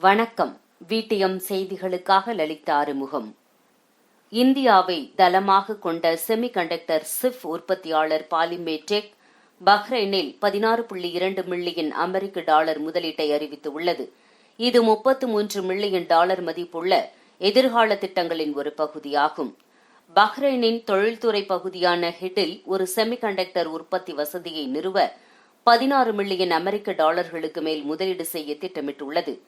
வணக்கம். வீட்டியம் செய்திகளுக்காக லலிதா அறிமுகம். இந்தியாவை தளமாக கொண்ட செமிகண்டக்டர் சிப் உற்பத்தியாளர் பாலிமேடெக் பஹ்ரைனில் பதினாறு புள்ளி இரண்டு மில்லியன் அமெரிக்க டாலர் முதலீட்டை அறிவித்துள்ளது. இது முப்பத்து மூன்று மில்லியன் டாலர் மதிப்புள்ள எதிர்கால திட்டங்களின் ஒரு பகுதியாகும். பஹ்ரைனின் தொழில்துறை பகுதியான ஹிட்டில் ஒரு செமிகண்டக்டர் உற்பத்தி வசதியை நிறுவ பதினாறு மில்லியன் அமெரிக்க டாலர்களுக்கு மேல் முதலீடு செய்ய திட்டமிட்டுள்ளது.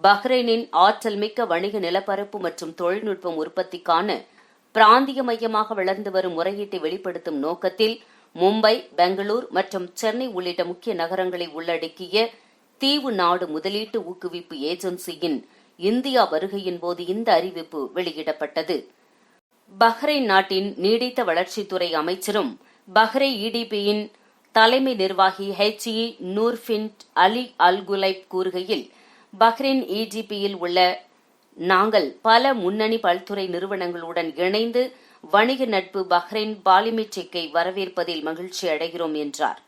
பஹ்ரைனின் ஆற்றல் மிக்க வணிக நிலப்பரப்பு மற்றும் தொழில்நுட்பம் உற்பத்திக்கான பிராந்திய மையமாக வளர்ந்து வரும் முறையீட்டை வெளிப்படுத்தும் நோக்கத்தில் மும்பை பெங்களூர் மற்றும் சென்னை உள்ளிட்ட முக்கிய நகரங்களை உள்ளடக்கிய தீவு நாடு முதலீட்டு ஊக்குவிப்பு ஏஜென்சியின் இந்தியா வருகையின் போது இந்த அறிவிப்பு வெளியிடப்பட்டது. பஹ்ரைன் நாட்டின் நீடித்த வளர்ச்சித்துறை அமைச்சரும் பஹ்ரை இடிபியின் தலைமை நிர்வாகி ஹெச் இ நூர்ஃபின்ட் அலி அல்குலைப் கூறுகையில் பஹ்ரைன் இஜிபியில் உள்ள நாங்கள் பல முன்னணி பல்துறை நிறுவனங்களுடன் இணைந்து வணிக நட்பு பஹ்ரைன் பாலிமெட்ரிக்கை வரவேற்பதில் மகிழ்ச்சி அடைகிறோம் என்றார்.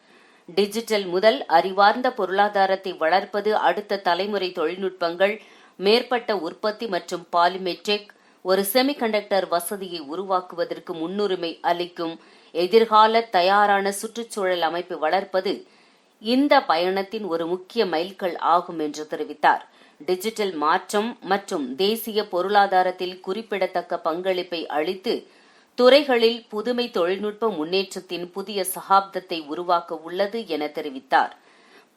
டிஜிட்டல் முதல் அறிவார்ந்த பொருளாதாரத்தை வளர்ப்பது அடுத்த தலைமுறை தொழில்நுட்பங்கள் மேற்பட்ட உற்பத்தி மற்றும் பாலிமெட்ரிக் ஒரு செமிகண்டக்டர் வசதியை உருவாக்குவதற்கு முன்னுரிமை அளிக்கும் எதிர்கால தயாரான சுற்றுச்சூழல் அமைப்பு வளர்ப்பது இந்த பயணத்தின் ஒரு முக்கிய மைல்கல் ஆகும் என்று தெரிவித்தார். டிஜிட்டல் மாற்றம் மற்றும் தேசிய பொருளாதாரத்தில் குறிப்பிடத்தக்க பங்களிப்பை அளித்து துறைகளில் புதுமை தொழில்நுட்ப முன்னேற்றத்தின் புதிய சகாப்தத்தை உருவாக்க உள்ளது என தெரிவித்தார்.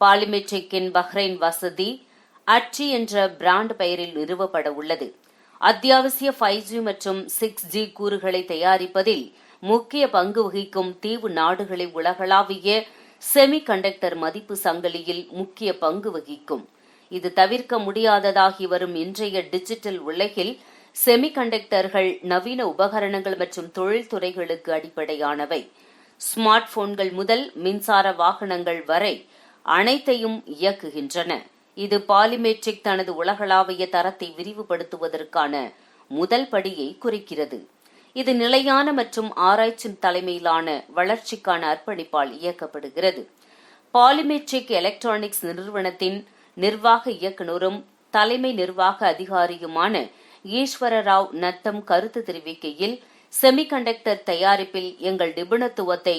பாலிமெட்ரிக்கின் பஹ்ரைன் வசதி அட்ரி என்ற பிராண்ட் பெயரில் நிறுவப்பட உள்ளது. அத்தியாவசிய ஃபைவ் ஜி மற்றும் சிக்ஸ் ஜி கூறுகளை தயாரிப்பதில் முக்கிய பங்கு வகிக்கும் தீவு நாடுகளை உலகளாவிய செமிகண்டக்டர் மதிப்பு சங்கிலியில் முக்கிய பங்கு வகிக்கும். இது தவிர்க்க முடியாததாகி வரும் இன்றைய டிஜிட்டல் உலகில் செமிகண்டக்டர்கள் நவீன உபகரணங்கள் மற்றும் தொழில்துறைகளுக்கு அடிப்படையானவை. ஸ்மார்ட் போன்கள் முதல் மின்சார வாகனங்கள் வரை அனைத்தையும் இயக்குகின்றன. இது பாலிமெட்ரிக் தனது உலகளாவிய தரத்தை விரிவுபடுத்துவதற்கான முதல் படியை குறிக்கிறது. இது நிலையான மற்றும் ஆராய்ச்சி தலைமையிலான வளர்ச்சிக்கான அர்ப்பணிப்பால் இயக்கப்படுகிறது. பாலிமெட்ரிக் எலக்ட்ரானிக்ஸ் நிறுவனத்தின் நிர்வாக இயக்குநரும் தலைமை நிர்வாக அதிகாரியுமான ஈஸ்வர ராவ் நத்தம் கருத்து தெரிவிக்கையில் செமிகண்டக்டர் தயாரிப்பில் எங்கள் நிபுணத்துவத்தை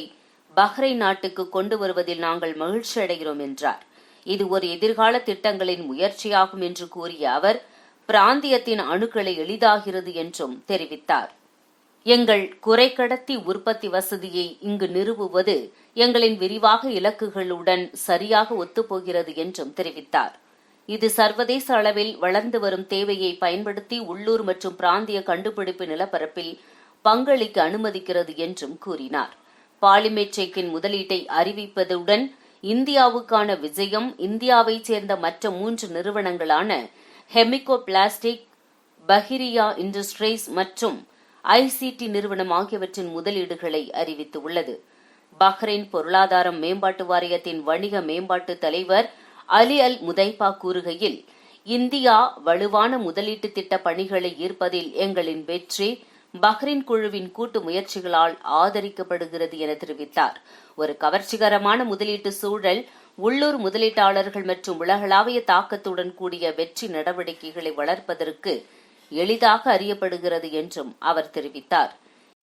பஹ்ரைன் நாட்டுக்கு கொண்டு வருவதில் நாங்கள் மகிழ்ச்சி அடைகிறோம் என்றார். இது ஒரு எதிர்கால திட்டங்களின் முயற்சியாகும் என்று கூறிய அவர் பிராந்தியத்தின் அணுக்களை எளிதாகிறது என்றும் தெரிவித்தார். எங்கள் குறைக்கடத்தி உற்பத்தி வசதியை இங்கு நிறுவுவது எங்களின் விரிவாக இலக்குகளுடன் சரியாக ஒத்துப்போகிறது என்றும் தெரிவித்தார். இது சர்வதேச அளவில் வளர்ந்து வரும் தேவையை பயன்படுத்தி உள்ளூர் மற்றும் பிராந்திய கண்டுபிடிப்பு நிலப்பரப்பில் பங்களிக்க அனுமதிக்கிறது என்றும் கூறினார். பாலிமெட்ரிக்கின் முதலீட்டை அறிவிப்பதுடன் இந்தியாவுக்கான விஜயம் இந்தியாவைச் சேர்ந்த மற்ற மூன்று நிறுவனங்களான ஹெமிகோ பிளாஸ்டிக் பஹிரியா இண்டஸ்ட்ரீஸ் மற்றும் ஐசிடி நிறுவனம் ஆகியவற்றின் முதலீடுகளை அறிவித்துள்ளது. பஹ்ரைன் பொருளாதாரம் மேம்பாட்டு வாரியத்தின் வணிக மேம்பாட்டு தலைவர் அலி அல் முதைபா கூறுகையில் இந்தியா வலுவான முதலீட்டு திட்ட பணிகளை ஈர்ப்பதில் எங்களின் வெற்றி பஹ்ரைன் குழுவின் கூட்டு முயற்சிகளால் ஆதரிக்கப்படுகிறது என தெரிவித்தார். ஒரு கவர்ச்சிகரமான முதலீட்டு சூழல் உள்ளூர் முதலீட்டாளர்கள் மற்றும் உலகளாவிய தாக்கத்துடன் கூடிய வெற்றி நடவடிக்கைகளை வளர்ப்பதற்கு எளிதாக அறியப்படுகிறது என்றும் அவர் தெரிவித்தார்.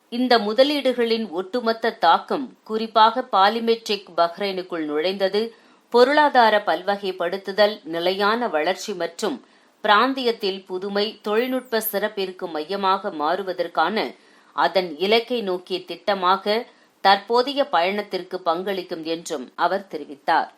இந்த முதலீடுகளின் ஒட்டுமொத்த தாக்கம் குறிப்பாக பாலிமெட்ரிக் பஹ்ரைனுக்குள் நுழைந்தது பொருளாதார பல்வகைப்படுத்துதல் நிலையான வளர்ச்சி மற்றும் பிராந்தியத்தில் புதுமை தொழில்நுட்ப சிறப்பிற்கு மையமாக மாறுவதற்கான அதன் இலக்கை நோக்கிய திட்டமாக தற்போதைய பயணத்திற்கு பங்களிக்கும் என்றும் அவர் தெரிவித்தார்.